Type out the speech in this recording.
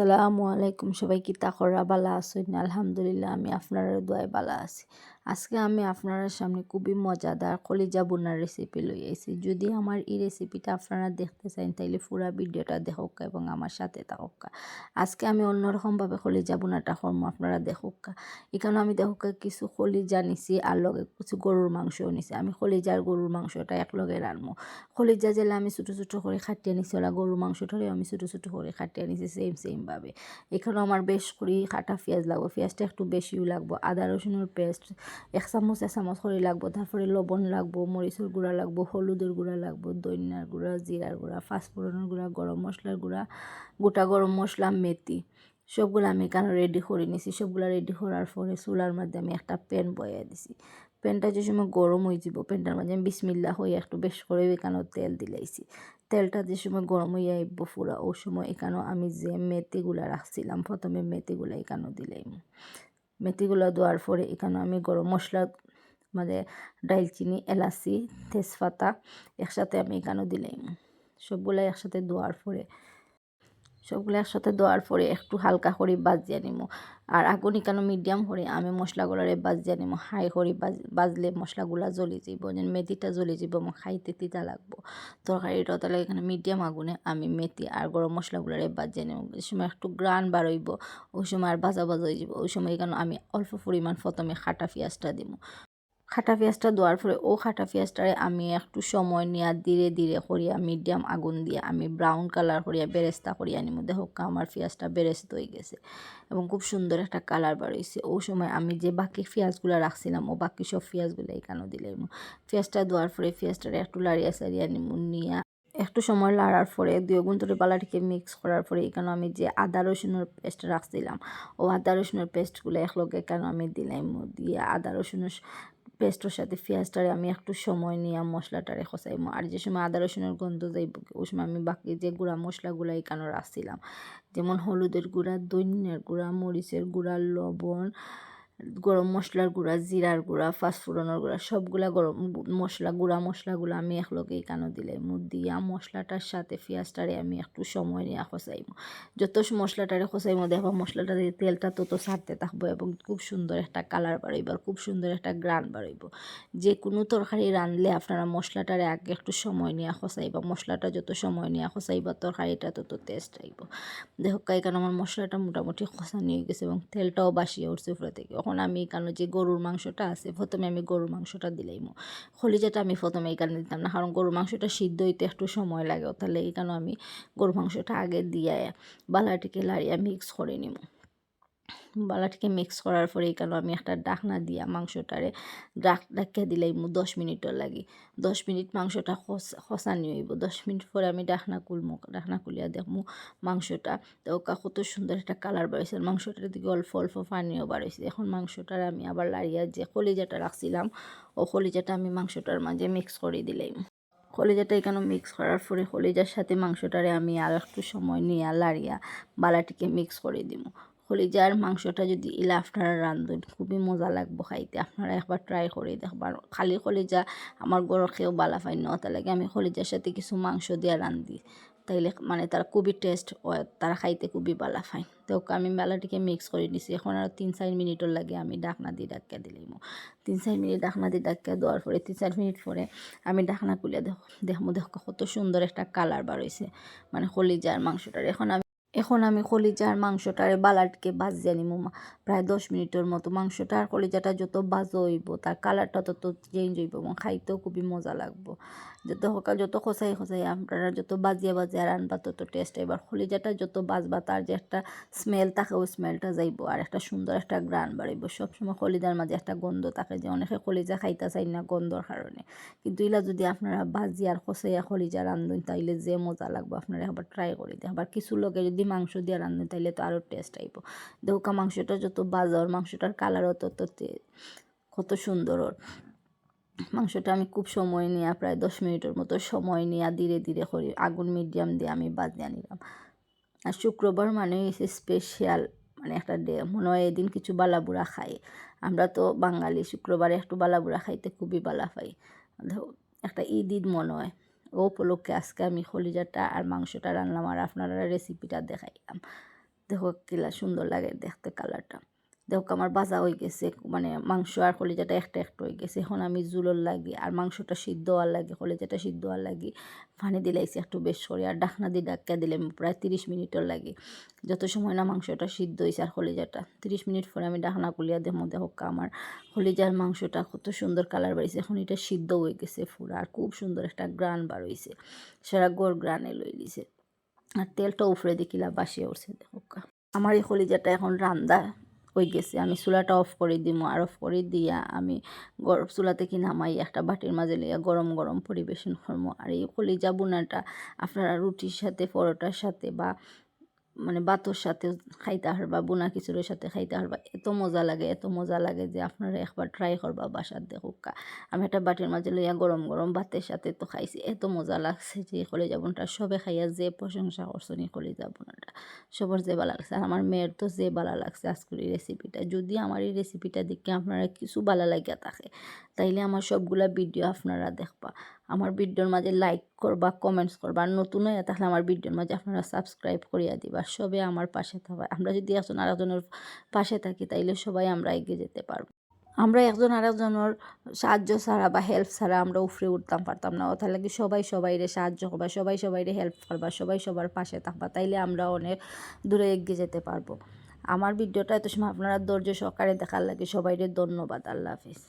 আসসালামু আলাইকুম। সবাই কি তাকর বালা আছেন? আলহামদুলিল্লাহ আমি আপনার দোয়ায় বালা আছি। আজকে আমি আপনার সামনে খুবই মজাদার কলিজা বোনার রেসিপি লই আইছি। যদি আমার এই রেসিপিটা আপনারা দেখতে চান, তাইলে পুরো ভিডিওটা দেখুক এবং আমার সাথে থাকুক আজকে আমি অন্যরকমভাবে কলিজা বোনাটা করব আপনারা দেখুক এখানে আমি দেখুক কিছু কলিজা নিছি, আর লগে কিছু গরুর মাংসও নিছি। আমি কলিজার গরুর মাংসটা একলগে রানবো কলিজা জেলে আমি ছোটো ছোটো করে খাটিয়ে নিছি, ওরা গরুর মাংসটারে আমি ছোটো ছোটো করে খাটিয়ে নিছি সেম সেমভাবে এখানেও আমার বেশ করে কাটা পেঁয়াজ লাগবো, পেঁয়াজটা একটু বেশিও লাগবো। আদা রসুনের পেস্ট এক চামচ এক চামচ করে লাগবো, তারপরে লবণ লাগবো মরিচের গুঁড়া লাগবো, হলুদের গুঁড়া লাগবো দইনার গুঁড়া জিরার গুঁড়া ফাঁসফোড়নের গুঁড়া গরম মশলার গুঁড়া, গোটা গরম মশলা মেথি। সবগুলো আমি এখানে রেডি করে নিছি? সবগুলো রেডি করার পরে চুলার মধ্যে আমি একটা প্যান বয়ে দিছি। প্যানটা যে সময় গরম হয়ে যাব প্যানটার মাঝে আমি বিসমিল্লা হয়ে একটু বেশ করে এখানেও তেল দিলাইছি। তেলটা যে সময় গরম হয়ে আইব পুরা ওই সময় এখানেও আমি যে মেথিগুলা রাখছিলাম প্রথমে মেথিগুলা এখানেও দিলাম মেথিগুলো দেওয়ার পরে এখানে আমি গরম মশলা মানে ডালচিনি এলাচি, তেজপাতা একসাথে আমি এখানেও দিলাম। সবগুলো একসাথে দেওয়ার পরে সবগুলো একসাথে দেওয়ার পরে একটু হালকা করে বাজিয়ে নিমো। আর আগুন এখানে মিডিয়াম করে আমি মশলাগুলোরে বাজিয়ে নিমো। হাই করে বাজলে মশলাগুলো জ্বলি যাব মেথিটা জ্বলি যাব আমার খাইতে তিতা লাগবো। তরকারিটা তাহলে এখানে মিডিয়াম আগুনে আমি মেথি আর গরম মশলাগুলোরে বাজিয়ে নিব ওই সময় একটু গ্রান বাড়ইব, ওই সময় আর বাজা বাজা হয়ে যাব ওই সময় এখানে আমি অল্প পরিমাণ প্রথমে খাটা পেঁয়াজটা দিব খাটা পেঁয়াজটা দেওয়ার পরে ও খাটা পেঁয়াজটারে আমি একটু সময় নিয়ে ধীরে ধীরে করিয়া মিডিয়াম আগুন দিয়ে, আমি ব্রাউন কালার করিয়া বেরেস্তা করিয়া নিব দেখো আমার পেঁয়াজটা বেরেস্ত হয়ে গেছে। এবং খুব সুন্দর একটা কালার বাড়িয়েছে ও সময় আমি যে বাকি পেঁয়াজগুলো রাখছিলাম ও বাকি সব পেঁয়াজগুলো এখানেও দিলাম পেঁয়াজটা দেওয়ার পরে পেঁয়াজটারে একটু লাড়িয়া সারিয়া নিয়ে। একটু সময় লাড়ার পরে দুই গুণ ধরে বালাটিকে মিক্স করার পরে এখানে আমি যে আদা রসুনের পেস্ট রাখছিলাম ও আদা রসুনের পেস্টগুলো একলগে কেন আমি দিলাম দিয়ে, আদা রসুনের পেস্টের সাথে পেঁয়াজটারে আমি একটু সময় নিয়ে মশলাটারে খসাইমো। আর যে সময় আদা, রসুনের গন্ধ যাইব ওই সময় আমি বাকি যে গুঁড়া মশলাগুলো এখানে রাখছিলাম, যেমন হলুদের গুঁড়া দৈন্যের গুঁড়া, মরিচের গুঁড়া, লবণ গরম মশলার গুঁড়া, জিরার গুঁড়া ফাঁসফোড়নের গুঁড়া, সবগুলা গরম মশলা, গুঁড়া মশলাগুলো আমি একলগে এখানে দিলাই মুদ দিয়া মশলাটার সাথে পেঁয়াজটারে আমি একটু সময় নিয়ে খসাইমো যত মশলাটারে খসাইমো দেখো মশলাটা তেলটা তত ছাড়তে থাকব এবং খুব সুন্দর একটা কালার বাড়াইব, আর খুব সুন্দর একটা গ্রান বাড়াইব। যে কোনো তরকারি রানলে আপনারা মশলাটারে আগে একটু সময় নিয়ে খসাইবা মশলাটা যত সময় নিয়ে খসাইবা তরকারিটা তত টেস্ট আইব। দেখো এখানে আমার মশলাটা মোটামুটি খসানি হয়ে গেছে এবং তেলটাও বাসিয়ে উঠছে উপরে থেকে। তখন আমি কেন যে গরুর মাংসটা আছে, প্রথমে আমি গরুর মাংসটা দিলাম খলিজাটা আমি প্রথমে এখানে দিতাম না, কারণ গরুর মাংসটা সিদ্ধ হইতে একটু সময় লাগে, তাহলে এই কেন আমি গরুর মাংসটা আগে দিয়ে বালাটিকে লাড়িয়ে মিক্স করে নিব বালাটিকে মিক্স করার পরে এখানে আমি একটা ডাকনা দিয়া মাংসটারে ডাক, ডাকিয়া দিলাই দশ মিনিটর লাগি। দশ মিনিট মাংসটা খসানি হইব। দশ মিনিট পরে আমি ডাকনা কুলমু ডাকনা কুলিয়া দেখমু মাংসটা তো কত সুন্দর একটা কালার বাড়িয়েছে মাংসটার দিকে অল্প অল্প পানিও বাড়িয়েছে এখন মাংসটার আমি আবার লাড়িয়া যে কলিজাটা রাখছিলাম, ও কলিজাটা আমি মাংসটার মাঝে মিক্স করে দিলাম কলিজাটা এখানে মিক্স করার পরে কলিজার সাথে মাংসটারে আমি আর একটু সময় নিয়ে লাড়িয়া বালাটিকে মিক্স করে দিব কলিজার মাংসটা যদি ইলা আপনারা রান্ধুন খুবই মজা লাগবো খাইতে। আপনারা একবার ট্রাই করে দেখবার খালি কলিজা আমার গরু খেয়েও বালা পাই না লাগে আমি কলিজার সাথে কিছু মাংস দিয়ে রান্ধি তাইলে মানে তারা খুবই টেস্ট হয় তারা খাইতে খুবই বালা পায়। তো আমি মেলাটিকে মিক্স করে নিছি এখন আর তিন চার মিনিটের লাগে আমি ডাকনা দিয়ে ডাকিয়া দিলাম তিন চার মিনিট ডাকনা দিয়ে ডাকিয়া দেওয়ার পরে তিন চার মিনিট পরে আমি ডাকনা খুলিয়া দেখ দেখব দেখো কত সুন্দর একটা কালার বার হয়েছে মানে কলিজার মাংসটার এখন আমি এখন আমি কলিজার মাংসটারে বালাটকে বাজিয়ে নিব প্রায় দশ মিনিটের মতো মাংসটা আর কলিজাটা যত বাজো হইব, তার কালারটা তত চেঞ্জ হইব এবং খাইতেও খুবই মজা লাগবো। যত সকাল যত খসাই খসাই, আপনারা যত বাজিয়া বাজিয়া রানবা, তত টেস্ট এবার কলিজাটা যত বাজবা তার যে একটা স্মেল থাকে ওই স্মেলটা যাইব। আর একটা সুন্দর একটা গ্রান বাড়িব সবসময় কলিজার মাঝে একটা গন্ধ থাকে যে অনেকে কলিজা খাইতে চাই না গন্ধর কারণে। কিন্তু ইলা যদি আপনারা বাজি আর খসাইয়া কলিজা রান্ধুন, তাইলে যে মজা লাগবো, আপনারা আবার ট্রাই করে দিয়ে আবার কিছু লোকে যদি মাংস দিয়ে রান্ধেন তাইলে তো আরও টেস্ট আইব। দৌকা মাংসটা যত বাজার, মাংসটার কালারও তত কত সুন্দর ওর। মাংসটা আমি খুব সময় নিয়ে, প্রায় দশ মিনিটের মতো সময় নিয়ে, ধীরে ধীরে করি। আগুন মিডিয়াম দিয়ে আমি বাজিয়ে নিলাম। আর শুক্রবার মানে স্পেশাল মানে একটা ডে মনে হয় এদিন কিছু বালাবুড়া খাই আমরা তো বাঙালি, শুক্রবারে একটু বালাবুড়া খাইতে খুবই বালা পাই। একটা ঈদ ঈদ মনে হয়। ও উপলক্ষে আজকে আমি খলিজাটা আর মাংসটা রান্নাম আর আপনারা রেসিপিটা দেখাইলাম। দেখো কিলা সুন্দর লাগে দেখতে কালারটা দেখো আমার বাজা হয়ে গেছে মানে মাংস আর কলিজাটা একটা একটা হয়ে গেছে। এখন আমি জুলোর লাগি আর মাংসটা সিদ্ধ হওয়ার লাগে, কলিজাটা সিদ্ধ হওয়ার লাগি। পানি দিলাইছি একটু বেশ করে আর ডাকনা দিয়ে ডাক্কা দিলে প্রায় তিরিশ মিনিটের লাগে। যত সময় না মাংসটা সিদ্ধ হয়েছে আর কলিজাটা, তিরিশ মিনিট পরে আমি ডাকনা কুলিয়া দেখো দেখো আমার কলিজার মাংসটা কত সুন্দর কালার বাড়িছে এখন এটা সিদ্ধ হয়ে গেছে ফুরা আর খুব সুন্দর একটা গ্রান বার হয়েছে সেটা গোর গ্রানে লই লিছে। আর তেলটা উফরে দেখিলা বাসিয়ে উঠছে, দেখো আমার এই কলিজাটা এখন রান্দা হয়ে গেছে। আমি চুলাটা অফ করে দিমু। আর অফ করে দিয়া আমি গরম চুলা থেকে নামাই? একটা বাটির মাঝে লইয়া গরম গরম পরিবেশন করব আর এই কলিজা বোনাটা আপনারা রুটির সাথে, পরোটার সাথে বা মানে বাতর সাথে খাইতে হারবা, বোনা খিচুড়ির সাথে খাইতে হারবা, এত মজা লাগে, এত মজা লাগে যে আপনারা একবার ট্রাই করবা বাসার দেখুকা আমি একটা বাটির মাঝে লইয়া গরম গরম ভাতের সাথে তো খাইছি, এত মজা লাগছে যে কলে যাবনটা, সবে খাইয়া যে প্রশংসা করছেন এই কলে যাবনটা, সবার যে ভালো লাগছে। আর আমার মেয়ের তো যে ভালো লাগছে আজকের এই রেসিপিটা যদি আমার এই রেসিপিটা দেখে আপনারা কিছু ভালো লাগিয়া থাকে, তাইলে আমার সবগুলা ভিডিও আপনারা দেখবা। আমার ভিডিওর মাঝে লাইক করবা কমেন্টস করবা। আর নতুন হয়ে তাহলে আমার ভিডিওর মাঝে আপনারা সাবস্ক্রাইব করিয়া দিবা। সবে আমার পাশে থাকবা আমরা যদি একজন আরেকজনের পাশে থাকি, তাইলে সবাই আমরা এগিয়ে যেতে পারব। আমরা একজন আরেকজনের সাহায্য ছাড়া বা হেল্প ছাড়া আমরা উফরে উঠতাম, পারতাম না। তাহলে কি সবাই সবাইরে সাহায্য করবা, সবাই সবাইরে হেল্প করবা, সবাই সবার পাশে থাকবা। তাইলে আমরা অনেক দূরে এগিয়ে যেতে পারব। আমার ভিডিওটা এত সময় আপনারা ধৈর্য সহকারে দেখার লাগে। সবাইরে ধন্যবাদ। আল্লাহ হাফিজ।